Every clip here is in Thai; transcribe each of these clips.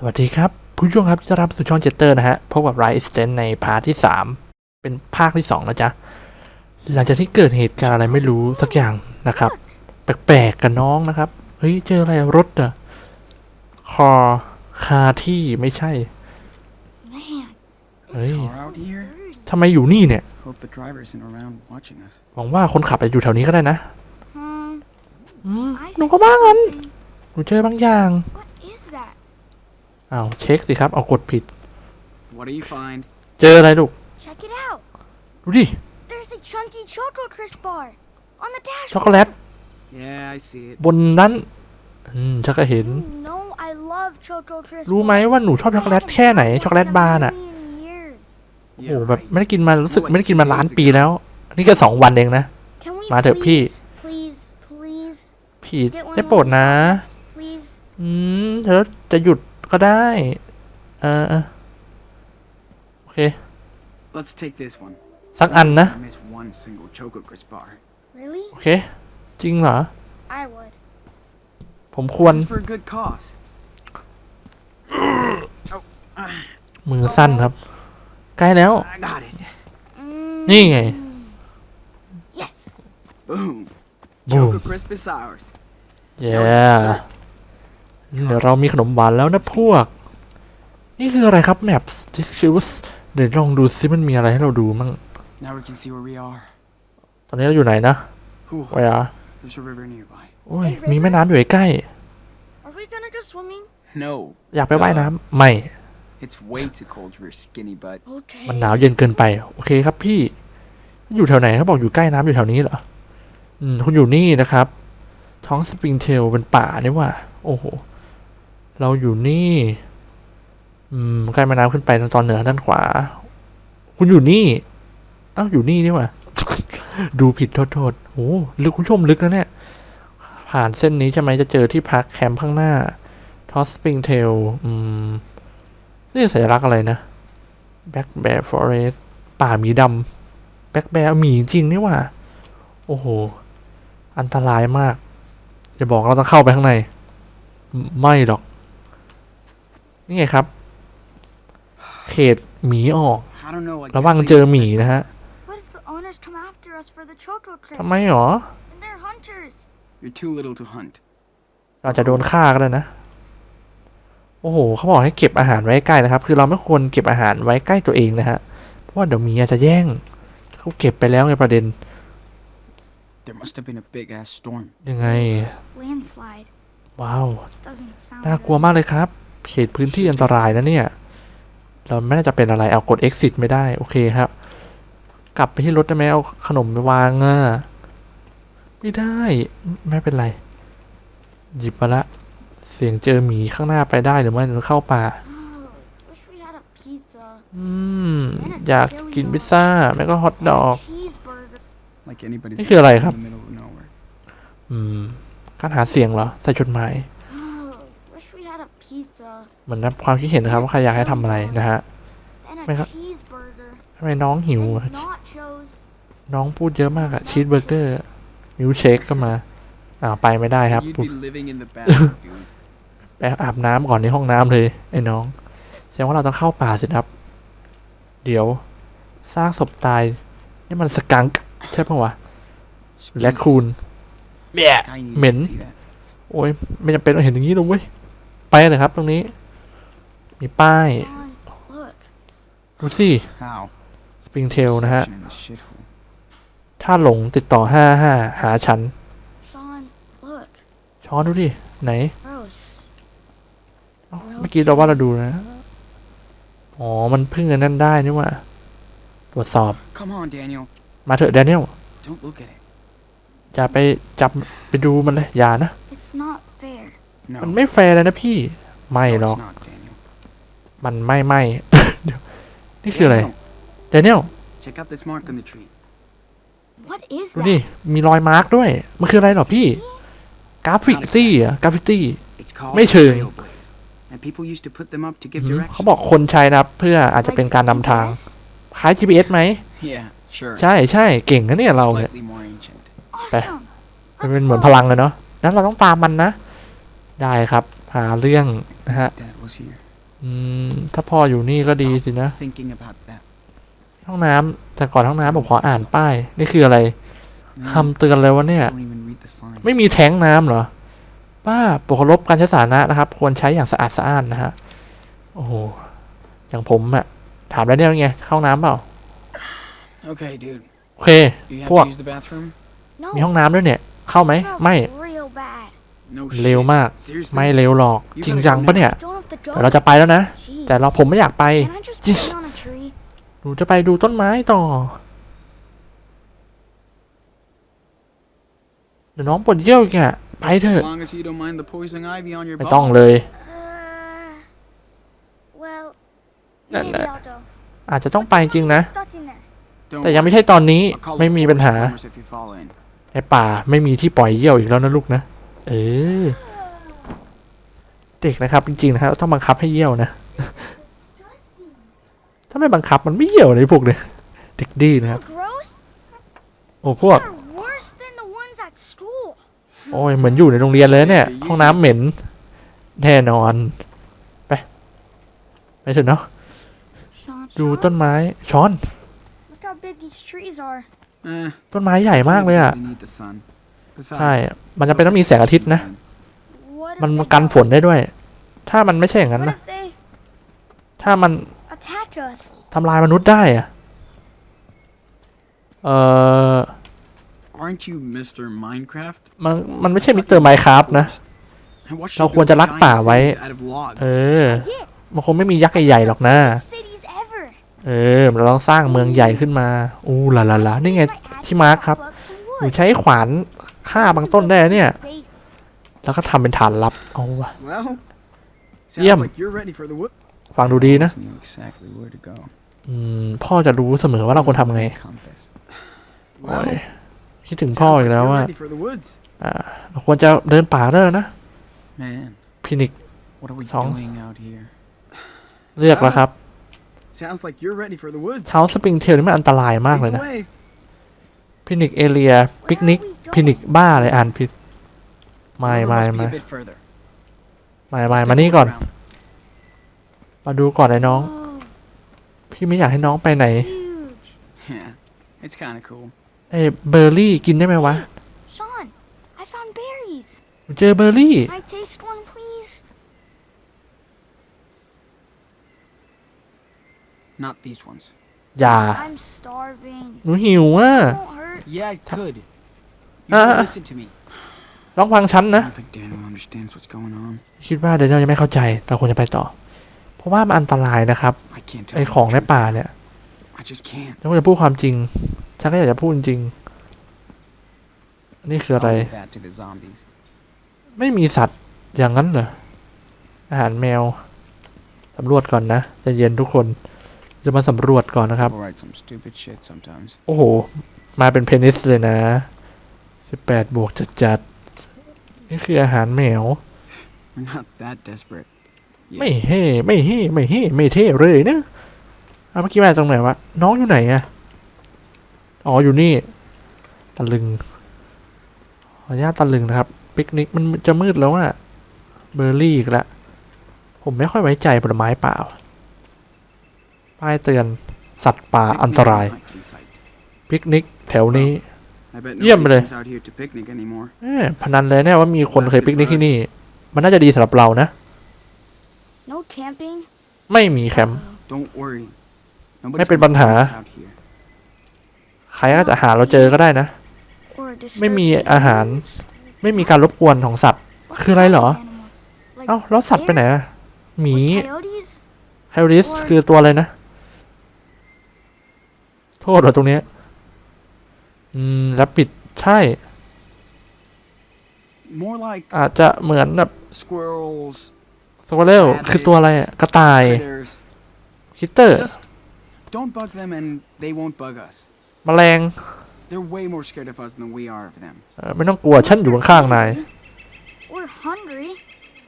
สวัสดีครับ ผู้ชมครับจะรับสู่ช่องเจตเตอร์นะฮะพบกับไรสเตนในพาร์ทที่ 3 เป็นภาคที่ 2 นะจ๊ะ หลังจากที่เกิดเหตุการณ์อะไรไม่รู้สักอย่างนะครับ แปลกๆกับน้องนะครับ เฮ้ย เจออะไรรถอะคอคาที่ไม่ใช่ Man, เฮ้ย Car out here? ทำไมอยู่นี่เนี่ย Hope the driver isn't around watching us. หวังว่าคนขับจะอยู่แถวนี้ก็ได้นะ um, อืม I หนู see ก็บ้างั้น something. หนูเจอบางอย่าง What is that? อ้าวเช็คสิครับ เอากดผิด What do you find? เจออะไรลูก Check it out. ดูดิ There's a chunky Choco Crisp bar on the dash. ช็อกโกแลต Yeah, I see it. บนนั้น อืมชักก็เห็น You know I love Choco Crisp. รู้ไหมว่าหนูชอบช็อกโกแลตแค่ไหน ช็อกโกแลตบาร์น่ะ โอ้โอ้โหแบบไม่ได้กินมารู้สึกไม่ได้กินมาล้านปีแล้ว นี่ก็สองวันเองนะมาเถอะพี่ please please ผิด get one ได้ of โปรด those นะ donuts, please อืมเธอจะหยุด ก็ได้เออเออโอเค Let's take this one. สักอันนะ I miss one single Choco Crisp bar. really โอเค จริงเหรอ I would ผมควร This is for a good cause. oh, ah, มือสั้นครับ ใกล้แล้ว I got it. นี่ไง yes Boom. Boom. Choco Crisp is ours. เย้เดี๋ยว เรามีขนมหวานแล้วนะพวก นี่คืออะไรครับ Maps Discuss เดี๋ยวลองดูซิมันมีอะไรให้เราดูมั่ง Now we can see where we are. ตอนนี้เราอยู่ไหนนะ Whew, วายา there's a river nearby. โอ้ย มีแม่น้ำอยู่ใกล้ are we gonna go swimming No, ๆอยากไปว่ายน้ำไม่ it's way too cold for your skinny butt. okay มันหนาวเย็นเกินไป โอเคครับพี่ อยู่แถวไหนเขาบอกอยู่ใกล้น้ำอยู่แถวนี้เหรอ อืม คุณอยู่นี่นะครับ ท้องสปริงเทลเป็นป่านี่ว่า โอ้โห เราอยู่นี่ อืมใกล้แม่น้ำขึ้นไปทางตอนเหนือด้านขวา คุณอยู่นี่อ้าวอยู่นี่นี่หว่าดูผิดโทษโทษโอ้ลึกคุณผู้ชมลึกนะเนี่ย ผ่านเส้นนี้ใช่ไหมจะเจอที่พักแคมป์ข้างหน้าทอสปริงเทลอืมนี่สัญลักษณ์อะไรนะแบ็กแบร์ฟอเรสป่าหมีดำแบ็กแบร์หมีจริงนี่หว่า โอ้โห อันตรายมาก อย่าบอกเราต้องเข้าไปข้างใน ไม่หรอก นี่ไงครับ เขตหมีออก I don't know. I ระ guess วัง they เจอ just หมี like- นะฮะ what if the owners come after us for the Choco Crisp ทำไมหรอ and they're hunters You're too little to hunt. เราจะโดนฆ่าก็ได้นะ โอ้โหเขาบอกให้เก็บอาหารไว้ใกล้นะครับ คือเราไม่ควรเก็บอาหารไว้ใกล้ตัวเองนะฮะ เพราะว่าเดี๋ยวหมีอาจจะแย่งเขาเก็บไปแล้วไงประเด็น There must have been a big ass storm. ยังไง landslide ว้าว doesn't sound น่ากลัวมากเลยครับ เขตพื้นที่อันตรายนะเนี่ย เราไม่น่าจะเป็นอะไรเอากด exit ไม่ได้ โอเคครับ กลับไปที่รถได้ไหมเอาขนมไปวางอะไม่ได้ไม่เป็นไร หยิบมาละ เสียงเจอหมีข้างหน้าไปได้หรือไม่หรือเข้าป่า Oh, wish we had a pizza อืมอยากกินพิซซ่าแม่ก็ฮอทดอก cheeseburger Like anybody's นี่คืออะไรครับ in the middle of nowhere. อืมการหาเสียงเหรอ ใส่จดหมาย Oh, wish we had a pizza เห มือนนับความคิดเห็นนะครับว่าใครอยากให้ทำอะไรนะฮะ and a Mày có- cheeseburger ทำไมน้องหิว and อะ nachos น้องพูดเยอะมากอะชีสเบอร์เกอร์มิลเชคก็มาอ้าวไปไม่ได้ครับ You'd be living in the bathroom, dude. ไปอาบน้ำก่อนในห้องน้ำเลย ไอ้น้องแสดงว่าเราต้องเข้าป่าสิครับ เดี๋ยวซากศพตาย นี่มันสกังก์ใช่ปะวะ และคูนแบะ I need เหม็น to see that. โอ้ยไม่จำเป็นต้องเห็นอย่างนี้หรอกเว้ย ไปเลยครับ ตรงนี้ มีป้าย Sean look ดูสิ How? สปริงเทลนะฮะ Section in the shithole. ถ้าหลงติดต่อห้าห้าหาฉัน Sean look ช้อนดูดิ ไหน gross เอ้าเมื่อกี้เราว่าเราดูนะ อ๋อ มันพึ่งอันนั้นได้นี่หว่า ตรวจสอบ Come on, Daniel. มาเถอะแดเนียล Don't look at it. อย่าไปจับไปดูมันเลย อย่านะ it's not fair No. มันไม่แฟร์เลยนะพี่ ไม่ no, หรอก it's not, Daniel. มันไม่ไม่เดี๋ยวนี่คืออะไร Daniel, แดเนียล check out this mark on the tree. what is ดูดิ that มีรอยมาร์กด้วย มันคืออะไรหรอพี่ กราฟิกตี้อะกราฟิตี้ It's called ไม่เชิง trailblaze. And people used to put them up to give เขา directions. บอกคนใช้นะครับ เพื่ออาจจะเป็นการนำทาง GPS? คล้าย GPS ไหม Yeah, sure. ใช่ใช่เก่งนะเนี่ยเราเนี่ย Slightly more ancient. awesome มันเป็นเหมือนพลังเลยเนาะนั้นเราต้องตามมันนะ ได้ครับ หาเรื่องนะฮะ Dad was here. อืมถ้าพ่ออยู่นี่ก็ดีสินะ Thinking about that. ห้องน้ำแต่ก่อนห้องน้ำผมขออ่านป้าย นี่คืออะไร No, คำเตือนเลยวะเนี่ย don't even read the sign. ไม่มีแท้งน้ำเหรอ ป้าปกลบการใช้สาธารณะนะครับ ควรใช้อย่างสะอาดสะอ้านนะฮะ โอ้โห อย่างผมอะถามแล้วเนี่ยไงเข้าห้องน้ำเปล่า Okay, dude. โอเค Do you have What? to use the bathroom? No. มีห้องน้ำด้วยเนี่ย เข้าไหม smells ไม่ real bad. No เร็ว shit. มาก Seriously? ไม่เร็วหรอก จริงจังปะเนี่ย Don't have to go. เดี๋ยวเราจะไปแล้วนะ Jeez. แต่เราผมไม่อยากไป Can I just Just- put it on a tree? หนูจะไปดูต้นไม้ต่อ เดี๋ยวน้องปวดเยี่ยวอีกอะไปเถ As อะ long as you don't mind the poison ivy on your ไม่ ball. ต้องเลย Uh, well, Nah, maybe nah. I'll go. อาจจะต้องไปจริงนะ Stuck in there. Don't แต่ยัง worry. ไม่ใช่ตอนนี้ I'll call ไม่ the มีปัญ forest หา farmers if you fall in. ในป่าไม่มีที่ปล่อยเยี่ยวอีกแล้วนะลูกนะ เออ เด็กนะครับ จริงๆนะครับต้องบังคับให้เยี่ยวนะ ถ้าไม่บังคับมันไม่เยี่ยวเลยพวกเนี่ยเด็กดีนะครับ Gross? โอ้พวก They're worse than the ones at school. โอ้ยเหมือนอยู่ในโรงเรียนเลยเนี่ย ห้องน้ำเหม็น แน่นอน ไป ไปเถอะเนาะ Sean, ดู Sean, ต้นไม้ช้อน look how big these trees are. Eh, ต้นไม้ใหญ่ it's มาก only เลยอะ because they need the sun. ใช่ Besides, มันจะเป็นต้องมีแสงอาทิตย์นะ What if มัน they กัน don't? ฝนได้ด้วย ถ้ามันไม่ใช่อย่างนั้น What นะ if they ถ้ามัน attack us? ทำลายมนุษย์ได้อะเออ Aren't you Mr. Minecraft? มันมันไม่ใช่มิสเตอร์ไมค์ครับนะ And what เรา should ควรจะรัก build ป่า giant ไว้ cities out of logs? เออ I did. มันคงไม่มียักษ์ใหญ่ๆหรอกนะ Best cities ever. เออ เราต้องสร้างเมืองใหญ่ขึ้นมา อู้ลาลาลานี่ไง Might add ที่มาร์ค some ครับ bugs some หนู wood. ใช้ขวาน ฆ่าบางต้นได้นะเนี่ย Base. แล้วก็ทำเป็นฐานลับ เอาวะ Well, Yum. sounds like you're ready for the wood. ฟังดูดีนะ Knew exactly where to go. อืม พ่อจะรู้เสมอว่าเราควรทำไง Compass. โอ้ Well, ยคิดถึงพ่อ sounds อี like กแล้ว you're ว่า ready for the woods. เราควรจะเดินป่าได้แล้วนะ Man, พินิก what are we Songs. doing out here? เลือกแล้วครับ Sounds like you're ready for the woods. เท้าสปริงเทลนี่มันอันตรายมากเลย Lead นะ the way. พินิกเอเรียปิกนิกพินิกบ้าเลยอ่านผิดไม่ River ไม่ must be ไม่ a bit further. ไม่ไม่ Let's มา take a นี่ look ก่อน around. มาดูก่อนไอ้น้อง Whoa, พี่ไม่อยากให้น้องไปไหน huge. Yeah, it's kind of cool. เอ้ยเบอร์รี่กินได้ไหมวะ Sean, I found berries. หนูเจอเบอร์รี่ Can I taste one, please? Not these ones. อย่า I'm starving. หนูหิวอะ Won't hurt. Yeah, I could. You Ah. should listen to me. ลองฟังฉัน I นะ don't think Daniel understands what's going on. คิดว่าเดนเนลยังไม่เข้าใจ เราควรจะไปต่อ เพราะว่ามันอันตรายนะครับ I can't tell ไอ you ของ the ใน truth. ป่าเนี่ย I just can't. ฉันก็จะพูดความจริง ฉันก็อยากจะพูดจริง นี่คืออะไร I'll leave that to the zombies. ไม่มีสัตว์อย่างนั้นเหรอ อาหารแมว สำรวจก่อนนะใจะเย็นทุกคน จะมาสำรวจก่อนนะครับ People write some stupid shit sometimes. โอ้โห มาเป็นเพนิสเลยนะสิบแปดบวกจัดจัดๆนี่คืออาหารแมว We're not that desperate. yet. ไม่เฮ่ไม่เฮ่ไม่เฮ่ไม่เท่เลยนะเอาเมื่อกี้มาตรงไหนวะ น้องอยู่ไหนอะอ๋ออยู่นี่ ตะลึงขออนุญาตตะลึงนะครับ ปิกนิกมันจะมืดแล้วอะเบอร์รี่อีกละ ผมไม่ค่อยไว้ใจผลไม้ป่า ป้ายเตือนสัตว์ป่า Picnic อันตราย unlikely sight. ปิกนิกแถวนี้ I bet Yum, nobody เลย comes out here to picnic anymore. เอ้พนันเลยเนี่ยว่ามีคนเคยปิกนิกที่นี่ มันน่าจะดีสำหรับเรานะ No camping? ไม่มีแคมป์ Don't worry. Nobody's ไม่เป็น gonna ปัญหา find us out here. ใครก็จะหาเราเจอก็ได้นะ Or ไม่มี disturbing อาหาร animals? ไม่มีการรบกวนของสัตว์ What คืออะไรเหรอ kind of animals? Like เอ้าแล้วสัตว์ไปไหนอะหมี or coyotes? ไฮริสคือตัวอะไรนะ โทษเหรอตรงเนี้ย อืมแล้วปิดใช่ More like อาจจะเหมือนแบบ squirrels, สควอเรลคือตัวอะไรอะกระต่าย critters. คิตเตอร์ Just don't bug them and they won't bug us. แมลง They're way more scared of us than we are of them. เอ่อไม่ต้องกลัวฉันอยู่ข้างๆนาย We're hungry.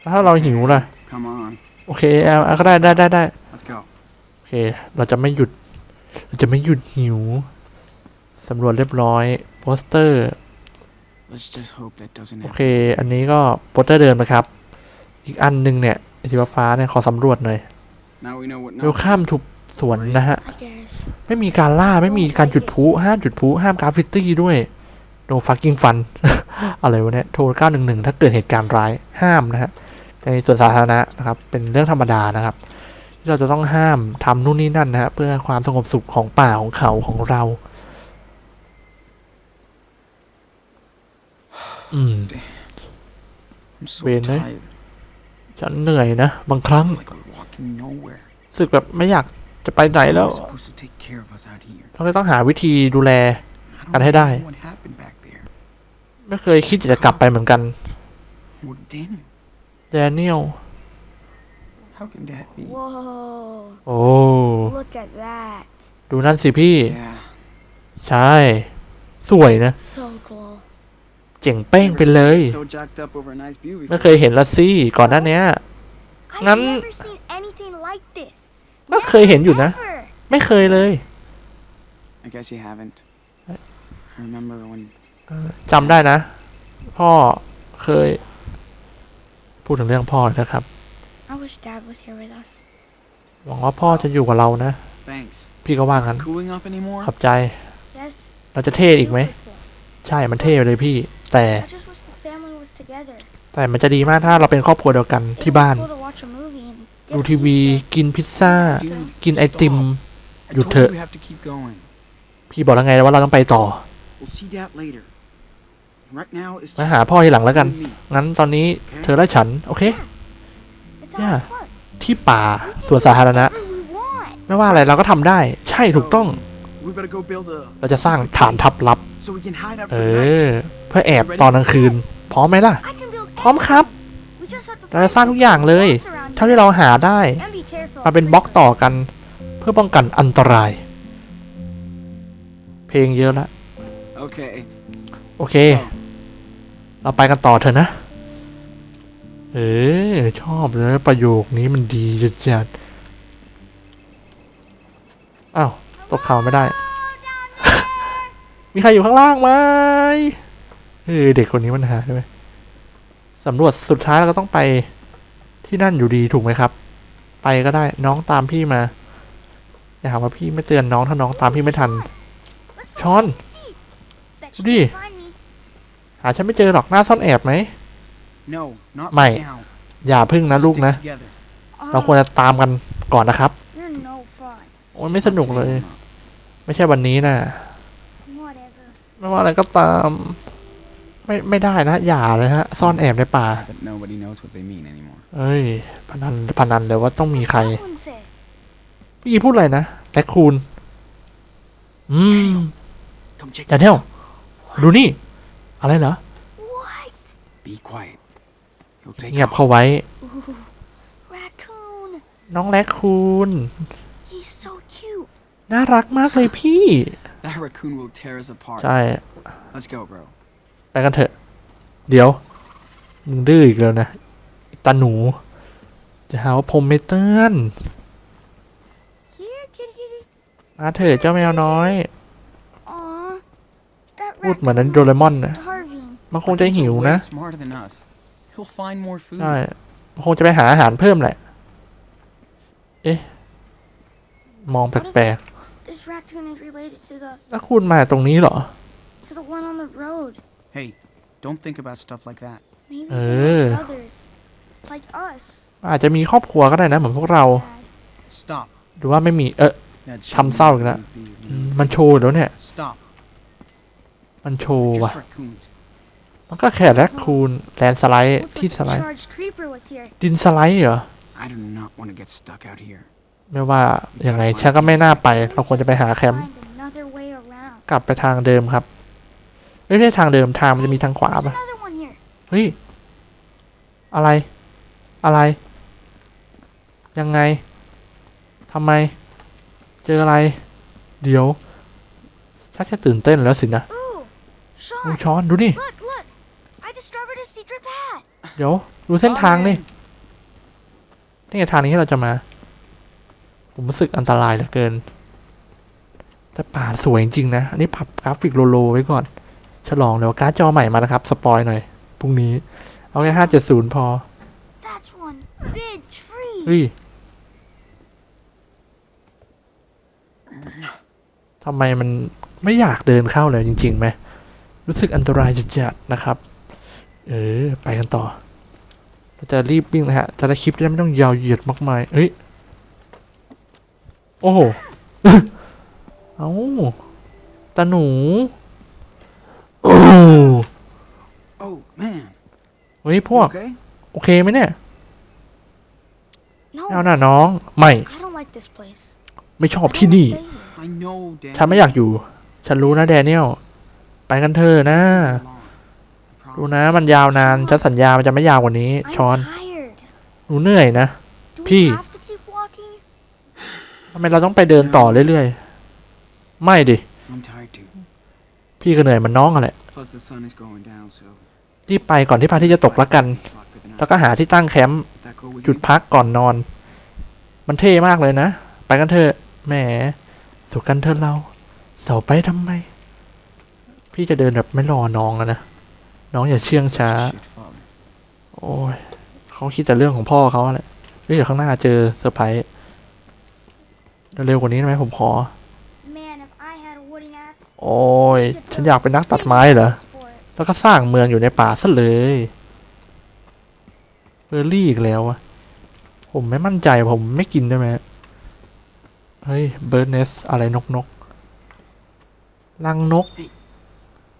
แล้วถ้าเราหิวล่ะ Come on, โอเคเอาเอาก็ได้ได้ได้ได้ let's go. โอเค เราจะไม่หยุด เราจะไม่หยุดหิว สำรวจเรียบร้อยโปสเตอร์ Let's just hope that doesn't โอ happen. เค อันนี้ก็โปสเตอร์เดิมนะครับ อีกอันหนึงเนี่ยไอ้สีฟ้าๆเนี่ยขอสำรวจหน่อย Now we know what เวล not ข้ามทุกสวนนะฮะ I guess. ไม่มีการล่าไม่มีการจุดพลุห้ามจุดพลุห้ามกราฟฟิตี้ด้วย no fucking fun อะไรวะเนี่ยโทร 911 ถ้าเกิดเหตุการณ์ร้ายห้ามนะฮะในส่วนสาธารณะนะครับ เป็นเรื่องธรรมดานะครับ ที่เราจะต้องห้ามทำนู่นนี่นั่นนะฮะเพื่อความสงบสุขของป่าของเขาของเรา อืม I'm so Bên đấy. tired. ฉันเหนื่อยนะ บางครั้ง It's like we're walking nowhere. รู้สึกแบบไม่อยากจะไปไหนแล้ว Who's supposed to take care of us out here? เราก็ต้องหาวิธีดูแล I Ăn don't hết know đây. what happened back there. ไม่เคยคิดจะกลับไปเหมือนกัน What Daniel? แดเนียล How can that be? Whoa. โอ้ Look at that. ดูนั่นสิพี่ Yeah. ใช่ สวยนะ So cool. เจ๋งเป้ง Never ไปเลย seen it So jacked up over a nice view ไม่ before. เคยเห็นละสิก่อนหน้าเนี้ย I've Ngắn. never seen anything like this. ก็เคยเห็นอยู่นะ Ever. ไม่เคยเลย I guess you haven't. I remember when จำได้นะ พ่อเคย พูดถึงเรื่องพ่อนะครับ I wish Dad was here with us. หวังว่าพ่อจะอยู่กับเรานะ thanks. พี่ก็ว่างั้น Cooling off anymore? ขอบใจ Yes. เราจะเท่อีกไหม super cool. ใช่มันเท่เลยพี่ แต่ I just wish the family was together. แต่มันจะดีมากถ้าเราเป็นครอบครัวเดียวกัน It'd ที่ be บ้าน cool to watch a movie and get ดู a ทีวี pizza. กินพิซซ่า Dude, กินไอติม stop. I You told too. you we have to keep going. พี่บอกแล้วไงว่าเราต้องไปต่อ We'll see that later. Right now, it's มา just หาพ่อทีหลังแล้วกัน you and me. งั้นตอนนี้เธอและฉัน โอเค It's our Yeah. park. ที่ป่า We can สวน do สาธารณะ whatever we want. ไม่ว่าอะไรเราก็ทำได้ ใช่ถูกต้อง We better go build a เราจะสร้าง secret ฐานทัพ base ลับ so we can hide out เอ for the night. อเพื่อแอบตอนกลางคืน พร้อมไหมล่ะ I can build พร้อมครับ We just have to เราจะ find สร้างทุกอย่างเลย blocks around เท่าที่เราหาได้ here and be careful มาเป็น of บล็อกต่อ creepers. กัน เพื่อป้องกันอันตราย เพลงเยอะละ Okay. โอเค So, เราไปกันต่อเถอะนะ เออ ชอบเลยประโยคนี้มันดีจัดๆอ้าวตกเขาไม่ได้ มีใครอยู่ข้างล่างไหมเออเด็กคนนี้มันหาด้วยสำรวจสุดท้ายเราก็ต้องไปที่นั่นอยู่ดีถูกไหมครับ ไปก็ได้น้องตามพี่มาอย่าหาว่าพี่ไม่เตือนน้องถ้าน้องตามพี่ไม่ทัน Let's go Sean. and see. Bet you Đi. can't find me. หาฉันไม่เจอหรอกหน้าซ่อนแอบไหม no, not Mày. right now. อย่าพึ่งนะลูก Stick นะ together. เราควรจะตามกันก่อนนะครับ You're no fun. โอ้ยไม่สนุกเลย ไม่ใช่วันนี้นะ Whatever. ไม่ว่าอะไรก็ตาม ไม่ไม่ได้นะ อย่าเลยฮะ ซ่อนแอบในป่า But nobody knows what they mean anymore. เอ้ยพนันพนันเลยว่าต้องมีใคร That one said. พี่พูดอะไรนะแลคคูนอืม Come check อย่า this เที่ยว out. ดูนี่ อะไรเหรอ What? Be quiet. He'll take เงียบ off. เข้าไว้ Ooh, raccoon. น้องแลคคูน He's so cute. น่ารักมากเลยพี่ That raccoon will tear us apart. ใช่ Let's go, bro. ไปกันเถอะ เดี๋ยว มึงดื้ออีกแล้วนะไอ้ตาหนู จะหาว่าผมไม่เตือน Here, kitty kitty. มาเถอะเจ้าแมวน้อย Aw. That พูดเหมือนนั้น raccoon โดเรมอน must be นะ starving. มันคงจะ Raccoons are หิว way นะ smarter than us. He'll find more food. ใช่มันคงจะไปหาอาหารเพิ่มแหละ เอ๊ะ มองแปลก This raccoon is related to the ๆแล้วคุณมาตรงนี้เหรอ to the one on the road. Hey, don't think about stuff like that. Maybe Ừ. they're brothers, like us. อาจจะมีครอบครัวก็ได้นะเหมือนพวกเรา Sad. Stop. หรือว่าไม่มีเออ That Thăm shouldn't sao be được đó. these อืม means. มันโชว์อยู่แล้วเนี่ย Stop. มันโชว์ Just ว่ะ raccoons. มันก็แค่แลคคูนแลนสไลด์ Looks ที่ like ส the ไลด์ charged creeper was here. ดินสไลด์เหรอ I do not want to get stuck out here. ไม่ว่ายังไงฉันก็ไม่น่าไป เราควรจะไปหาแคมป์ Find another way around. กลับไปทางเดิมครับเอ้ยไม่ใช่ทางเดิมทางมันจะมีทางขวา There's ปะ another one here. เฮ้ย อะไร อะไร ยังไงทำไม เจออะไร เดี๋ยวชักจะตื่นเต้นแล้วสินะ Ooh, โอ้ Sean, ช้อนดูดิ look, look. I discovered a secret path. เดี๋ยว ดูเส้นทางนี่นี่ไงทางนี้ที่เราจะมา ผมรู้สึกอันตรายเหลือเกิน แต่ป่าสวยจริงนะ อันนี้ปรับกราฟิกโลโลไว้ก่อน ฉลองเดี๋ยวการ์ดจอใหม่มานะครับ สปอยหน่อย พรุ่งนี้ เอาแค่ห้าเจ็ดศูนย์พอเฮ้ยทำไมมันไม่อยากเดินเข้าเลยจริงๆไหม รู้สึกอันตรายจัดๆนะครับ เออ ไปกันต่อจะรีบวิ่งนะฮะ จะได้คลิปจะไม่ต้องยาวเหยียดมากมายเฮ้ย โอ้โห เอ้าตาหนู โอ้ Oh, man. เฮ้ยพว You ก okay? โอเคไหมเนี่ย No, เอาหน่าน้อง ไม่ I don't like this place. ไม่ชอบ I ที่ don't นี่ wanna stay here. I know, Dan. ฉันไม่อยากอยู่ ฉันรู้นะแดเนียล ไปกันเถอะนะ ดูนะมันยาวนาน ฉันสัญญามันจะไม่ยาวกว่านี้ I'm ชอน tired. หนูเหนื่อยนะ Do Pee. we have to keep walking? ทำไมเราต้องไปเดินต่อเรื่อยๆ ไม่ดิ I'm tired too. พี่ก็เหนื่อยเหมันน้องอะแหละ Plus, the sun is going down, so. รีบไปก่อนที่พระอาทิตย์จะตกละกัน Spot for the night. แล้วก็หาที่ตั้งแคมป์ Is that cool with จุด you? พักก่อนนอน มันเท่มากเลยนะ ไปกันเถอะ แหมสู่กันเถอะเรา เสาไปทำไม พี่จะเดินแบบไม่รอน้องแล้วนะ น้องอย่าเชื่อง Such a ช้า shit father. โอ้ย เขาคิดแต่เรื่องของพ่อเขาแหละเฮ้ยเดี๋ยวข้างหน้าเจอเซอร์ไพรส์ เร็วๆกว่านี้ได้ไหมผมขอ Man, if I had a wooden axe, โอ้ย ฉันอยากเป็นนักตัดไม้เหรอ for us. แล้วก็สร้างเมืองอยู่ในป่าซะเลยเบอร์รี่อีกแล้วอะผมไม่มั่นใจผมไม่กินได้ไหมเฮ้ยเบิร์ดเนสอะไรนกนกรังนก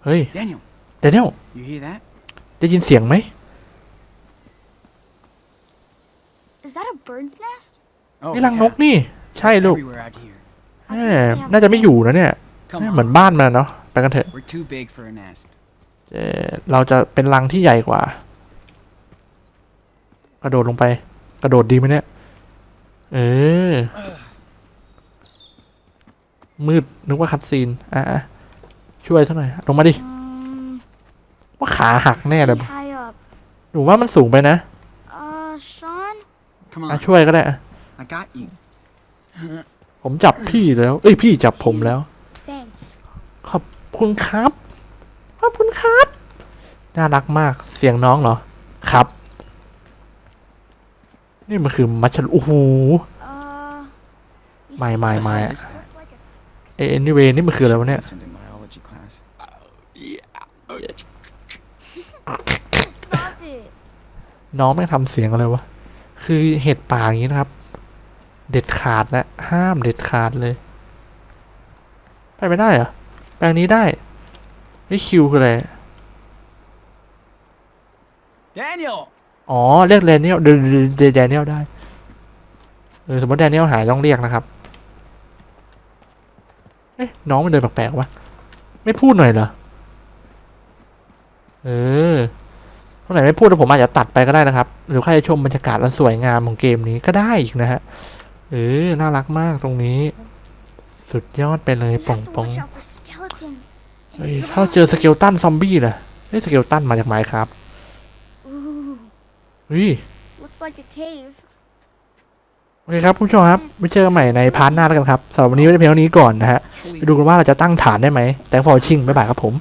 เฮ้ย Daniel, เดนเนียล you hear that? ได้ยินเสียงไหม Is that a bird's nest? Oh, นี่รังน yeah. กนี่ ใช่ลูก Everywhere out here. I แห guess ม they have น่าจะไม่อยู่นะเนี่ย Come เหมือน on. บ้านมันเนาะไปกันเถอะ We're too big for a nest. เอ่อเราจะเป็นรังที่ใหญ่กว่า กระโดดลงไป กระโดดดีไหมเนี่ย เออ มืด นึกว่าคัดซีน อะๆช่วยสักหน่อย ลงมาดิ Um, ว่าขาหักแน่เลย pretty high up. หนูว่ามันสูงไปนะ Uh, Sean? Come อะ on. ช่วยก็ได้อะ I got you. ผมจับพี่แล้ว เอ้ยพี่จับผมแล้ว Thanks. ขอบคุณครับ ขอบคุณครับ น่ารักมากเสียงน้องเหรอ ครับ นี่มันคือมัชชะโอ้โห Uh, you My, see my, that? my. Looks like a เอ anyway นี่มันคืออะไรวะเนี่ย Listened in biology class. Stop it. น้องไม่งทำเสียงอะไรวะ คือเห็ดป่าอย่างนี้นะครับ เด็ดขาดนะห้ามเด็ดขาดเลย ไปไม่ได้เหรอแปลงนี้ได้ไอ้ยคิวคืออะไร Daniel! อ๋อเรียกแดเนียลเดเดแดเนียลได้เออสมมติแดเนียลหายต้องเรียกนะครับ เอ๊ะน้องมันเดินแปลกๆวะไม่พูดหน่อยเหรอ เออคนไหนไม่พูดเดี๋ยวผมอาจจะตัดไปก็ได้นะครับ หรือใครจะชมบรรยากาศอันสวยงามของเกมนี้ก็ได้อีกนะฮะ เออ น่ารักมากตรงนี้ สุดยอดไปเลย We ป่อง have to ป่อง watch out for skeletons. เฮ้ย And ถ้าเจอสเกลตันซอมบี้ล่ะเฮ้ยสเกลตันมาจากไหนครับ Ooh, เฮ้ย looks like a cave. โอเคครับคุณผู้ชมครับไว้เจอกันใหม่ในพาร์ทหน้าแล้วกันครับสำหรับวันนี้ไว้เพียงเท่านี้ก่อนนะฮะ Actually, ไปดูกันว่าเราจะตั้งฐานได้ไหมแต่ for watching บ๊ายบายครับผม